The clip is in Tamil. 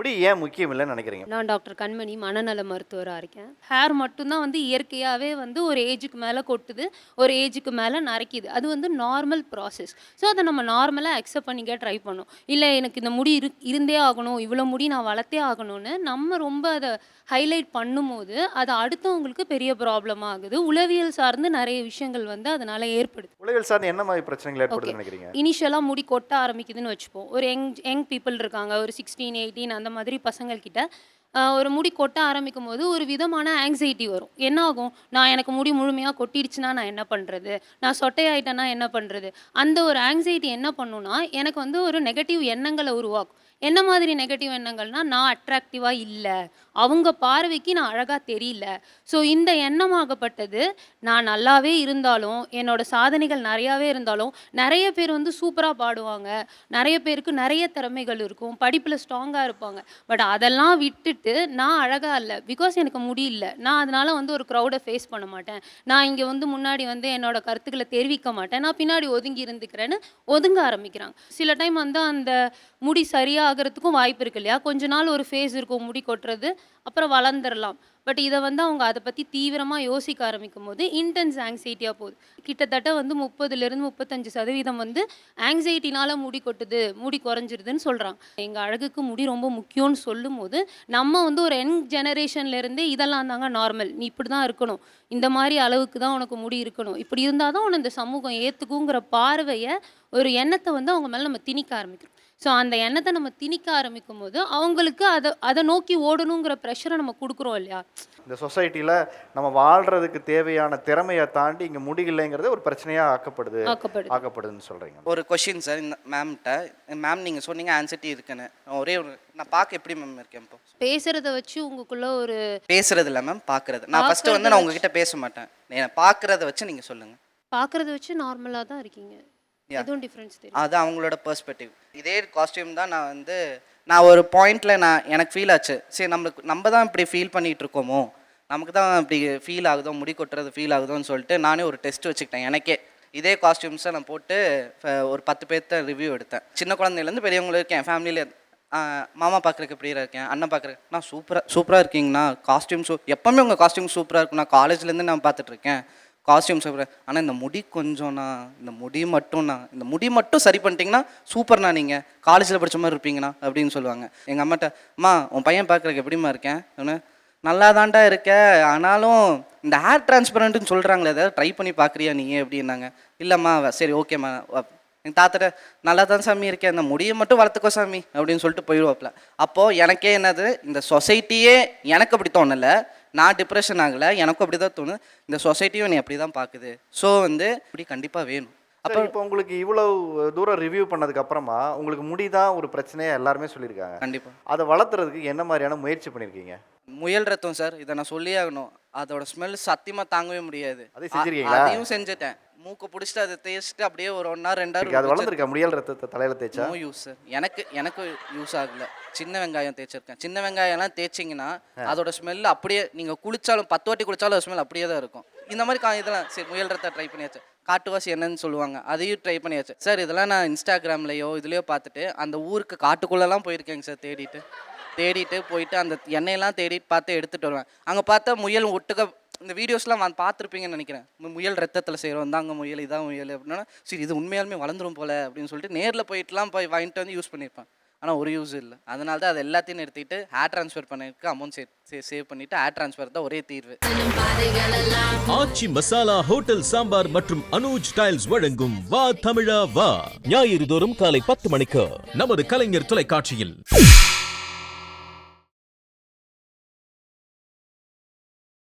முடி ஏன் முக்கியம் இல்லைன்னு நினைக்கிறீங்க? நான் டாக்டர் கண்மணி மனநல மருத்துவராக இருக்கேன். ஹேர் மட்டும்தான் வந்து இயற்கையாகவே வந்து ஒரு ஏஜுக்கு மேலே கொட்டுது ஒரு ஏஜுக்கு மேலே நரைக்குது. அது வந்து நார்மல் ப்ராசஸ் ஸோ அதை நம்ம நார்மலாக அக்செப்ட் பண்ணிக்க ட்ரை பண்ணோம். இல்லை எனக்கு இந்த முடி இரு இருந்தே ஆகணும் இவ்வளோ முடி நான் வளர்த்தே ஆகணும்னு நம்ம ரொம்ப அதை ஹைலைட் பண்ணும்போது அது அடுத்தவங்களுக்கு பெரிய ப்ராப்ளம் ஆகுது. உளவியல் சார்ந்து நிறைய விஷயங்கள் வந்து அதனால் ஏற்படுது. உலகில் சார்ந்து என்ன மாதிரி பிரச்சனைகள் ஏற்படுதுன்னு. நினைக்கிறீங்க? இனிஷியலாக முடி கொட்ட ஆரம்பிக்குதுன்னு வச்சுப்போம். ஒரு யங் யங் பீப்புள் இருக்காங்க. ஒரு சிக்ஸ்டீன் எயிட்டீன் அந்த மாதிரி பசங்கள்கிட்ட ஒரு முடி கொட்ட ஆரம்பிக்கும் போது ஒரு விதமான ஆங்ஸைட்டி வரும். என்ன ஆகும் நான் எனக்கு முடி முழுமையாக கொட்டிடுச்சுன்னா நான் என்ன பண்ணுறது நான் சொட்டையாயிட்டேன்னா என்ன பண்ணுறது அந்த ஒரு ஆங்ஸைட்டி என்ன பண்ணுன்னா எனக்கு வந்து ஒரு நெகட்டிவ் எண்ணங்களை உருவாக்கும். என்ன மாதிரி நெகட்டிவ் எண்ணங்கள்னா நான் அட்ராக்டிவாக இல்லை. அவங்க பார்வைக்கு நான் அழகாக தெரியல. ஸோ இந்த எண்ணமாகப்பட்டது நான் நல்லாவே இருந்தாலும் என்னோட சாதனைகள் நிறையாவே இருந்தாலும் நிறைய பேர் வந்து சூப்பராக பாடுவாங்க. நிறைய பேருக்கு நிறைய திறமைகள் இருக்கும். படிப்பில் ஸ்ட்ராங்காக இருப்பாங்க. பட் அதெல்லாம் விட்டுட்டு நான் அழகாக இல்லை. பிகாஸ் எனக்கு முடியல. நான் அதனால் வந்து ஒரு க்ரௌடை ஃபேஸ் பண்ண மாட்டேன். நான் இங்கே வந்து முன்னாடி வந்து என்னோட கருத்துக்களை தெரிவிக்க மாட்டேன். நான் பின்னாடி ஒதுங்கி இருந்துக்கிறேன்னு ஒதுங்க ஆரம்பிக்கிறாங்க. சில டைம் வந்து அந்த முடி சரியாகிறதுக்கும் வாய்ப்பு இருக்கு இல்லையா? கொஞ்ச நாள் ஒரு ஃபேஸ் இருக்கும் முடி கொட்டுறது அப்புறம் வளர்ந்துடலாம் பட் இதை வந்து அவங்க அதை பற்றி தீவிரமாக யோசிக்க ஆரம்பிக்கும் போது இன்டென்ஸ் ஆங்ஸைட்டியாக போகுது. கிட்டத்தட்ட வந்து முப்பதுலேருந்து முப்பத்தஞ்சு சதவீதம் வந்து ஆங்ஸைட்டினால் முடி கொட்டுது முடி குறைஞ்சிருதுன்னு சொல்கிறாங்க எங்கள் அழகுக்கு முடி ரொம்ப முக்கியம்னு சொல்லும் போது நம்ம வந்து ஒரு யங் ஜெனரேஷன்லேருந்தே இதெல்லாம் தாங்க நார்மல் நீ இப்படி தான் இருக்கணும். இந்த மாதிரி அளவுக்கு தான் உனக்கு முடி இருக்கணும். இப்படி இருந்தால் தான் உன்னை இந்த சமூகம் ஏற்றுக்குங்கிற பார்வையை ஒரு எண்ணத்தை வந்து அவங்க மேலே நம்ம திணிக்க ஆரம்பிக்கிறோம். ஸோ அந்த எண்ணத்தை நம்ம திணிக்க ஆரம்பிக்கும் போது அவங்களுக்கு அதை அதை நோக்கி ஓடணுங்கிற ப்ரெஷரை நம்ம கொடுக்குறோம் இல்லையா? இந்த சொசைட்டியில் நம்ம வாழ்றதுக்கு தேவையான திறமையை தாண்டி இங்கே முடி இல்லைங்கிறது ஒரு பிரச்சனையாக ஆக்கப்படுது. ஆக்கப்படுது. ஆக்கப்படுதுன்னு சொல்கிறீங்க ஒரு கொஷின் சார் இந்த மேம்கிட்ட மேம் நீங்கள் சொன்னீங்க ஆன்சைட்டி இருக்குன்னு. நான் ஒரே ஒரு நான் பார்க்க எப்படி மேம் இருக்கேன் இப்போ? பேசுறத வச்சு உங்களுக்குள்ள ஒரு பேசுறது இல்லை மேம் பார்க்கறது. நான் ஃபர்ஸ்ட் வந்து நான் உங்ககிட்ட பேச மாட்டேன். நான் பார்க்கறத வச்சு நீங்கள் சொல்லுங்கள் பார்க்கறத வச்சு நார்மலாக தான் இருக்கீங்க. எதுவும் டிஃப்ரென்ஸ் தெரியும் அது அவங்களோட பெர்ஸ்பெக்டிவ் இதே காஸ்டியூம் தான் நான் வந்து நான் ஒரு பாயிண்ட்ல நான் எனக்கு ஃபீல் ஆச்சு. சரி நம்மளுக்கு நம்ம தான் இப்படி ஃபீல் பண்ணிட்டு இருக்கோமோ? நமக்கு தான் இப்படி ஃபீல் ஆகுதோ? முடி கொட்டுறது ஃபீல் ஆகுதோன்னு சொல்லிட்டு நானே ஒரு டெஸ்ட் வச்சுக்கிட்டேன். எனக்கே. இதே காஸ்டியூம்ஸை நான் போட்டு ஒரு பத்து பேர்த்த ரிவ்யூ எடுத்தேன். சின்ன குழந்தையிலேருந்து பெரியவங்களும் இருக்கேன். ஃபேமிலியில் மாமா பார்க்குறக்கு எப்படி இருக்கேன். அண்ணன் பார்க்குறக்கு நான் சூப்பராக சூப்பராக இருக்கீங்கண்ணா. காஸ்டியூம் சூ எப்போவுமே உங்கள் காஸ்டியூம் சூப்பராக இருக்கும் நான் காலேஜ்லேருந்து நான் பார்த்துட்டு இருக்கேன். காஸ்டியூம் சூப்பர் ஆனால் இந்த முடி கொஞ்சம்ண்ணா இந்த முடி மட்டும்ண்ணா இந்த முடி மட்டும் சரி பண்ணிட்டீங்கன்னா சூப்பர்ண்ணா நீங்கள் காலேஜில் படிச்ச மாதிரி இருப்பீங்கண்ணா அப்படின்னு சொல்லுவாங்க. எங்கள் அம்மாட்ட அம்மா உன் பையன் பார்க்குறக்கு எப்படிம்மா இருக்கேன்? ஒன்று நல்லா தாண்டா இருக்க. ஆனாலும் இந்த ஹேர் டிரான்ஸ்பரண்ட்டுன்னு சொல்கிறாங்களே ஏதாவது ட்ரை பண்ணி பார்க்குறியா நீ? அப்படின்னாங்க. இல்லைம்மா சரி ஓகேம்மா. எங்கள் தாத்தாட்ட நல்லா தான் சாமி இருக்கேன் இந்த முடியை மட்டும் வளர்த்துக்கோ சாமி. அப்படின்னு சொல்லிட்டு போயிடுவாப்பில். அப்போது எனக்கே என்னது இந்த சொசைட்டியே எனக்கு அப்படி தோணலை. நான் டிப்ரெஷன் ஆகலை எனக்கும் அப்படி தான் தோணுது. இந்த சொசைட்டியும் என்னை அப்படி தான் பார்க்குது. ஸோ வந்து இப்படி கண்டிப்பாக வேணும். அப்போ இப்போ உங்களுக்கு இவ்வளவு தூரம் ரிவ்யூ பண்ணதுக்கு அப்புறமா உங்களுக்கு முடி தான் ஒரு பிரச்சனையா எல்லாருமே சொல்லியிருக்காங்க. கண்டிப்பாக அதை வளர்த்துறதுக்கு என்ன மாதிரியான முயற்சி பண்ணியிருக்கீங்க? முயல் ரத்தம் சார் இதை நான் சொல்லி ஆகணும். அதோட ஸ்மெல் சத்தியமா தாங்கவே முடியாது. அதையும் அ- செஞ்சிருக்கீங்களா? அதையும் செஞ்சுட்டேன். மூக்க பிடிச்சிட்டு அதை தேய்ச்சிட்டு அப்படியே ஒரு ஒன் ஹவர் ரெண்டு அது ஹவர் வளர்ந்துருக்கா? முடியல் ரத்தத்தை தலையில தேய்ச்சா? நோ யூஸ் சார் எனக்கு எனக்கு யூஸ் ஆகல. சின்ன வெங்காயம் தேய்ச்சிருக்கேன். சின்ன வெங்காயம்லாம் தேய்ச்சிங்கன்னா அதோட ஸ்மெல் அப்படியே நீங்க குளிச்சாலும் பத்து வாட்டி குளிச்சாலும் ஸ்மெல் அப்படியே தான் இருக்கும். இந்த மாதிரி கா- இதெல்லாம் சரி முயல் ரத்தம் ட்ரை பண்ணியாச்சு. காட்டுவாசி என்னன்னு சொல்லுவாங்க. அதையும் ட்ரை பண்ணியாச்சு. சார் இதெல்லாம் நான் இன்ஸ்டாகிராம்லையோ இதுலையோ பார்த்துட்டு அந்த ஊருக்கு காட்டுக்குள்ளெல்லாம் போயிருக்கேங்க சார் தேடிட்டு. தேடிட்டு போயிட்டு அந்த எண்ணெயெல்லாம் தேடிட்டு பார்த்து எடுத்துகிட்டு வருவேன். அங்கே பார்த்தா முயல் ஒட்டுக்க இந்த வீடியோஸ்லாம் நான் பார்த்துருப்பீங்கன்னு நினைக்கிறேன். முயல் ரத்தத்தில் செய்கிறோம் தாங்க முயல் இதான் முயல் அப்படின்னா சரி இது உண்மையாலுமே வளர்ந்துரும் போல அப்படின்னு சொல்லிட்டு நேரில் போயிட்டுலாம் போய் வாங்கிட்டு வந்து யூஸ் பண்ணியிருப்பேன். ஆனால் ஒரு யூஸ் இல்லை. அதனால தான் அது எல்லாத்தையும் நிறுத்திட்டு ஹேர் ட்ரான்ஸ்ஃபர் பண்ணிருக்கு அமௌண்ட் சே சேவ் பண்ணிவிட்டு ஹேர் ட்ரான்ஸ்ஃபர் தான் ஒரே தீர்வு. ஆச்சி மசாலா ஹோட்டல் சாம்பார் மற்றும் அனுஜ் டைல்ஸ் வழங்கும் வா தமிழா வா. ஞாயிறு தோறும் காலை பத்து மணிக்கு நமது கலைஞர் தொலைக்காட்சியில்.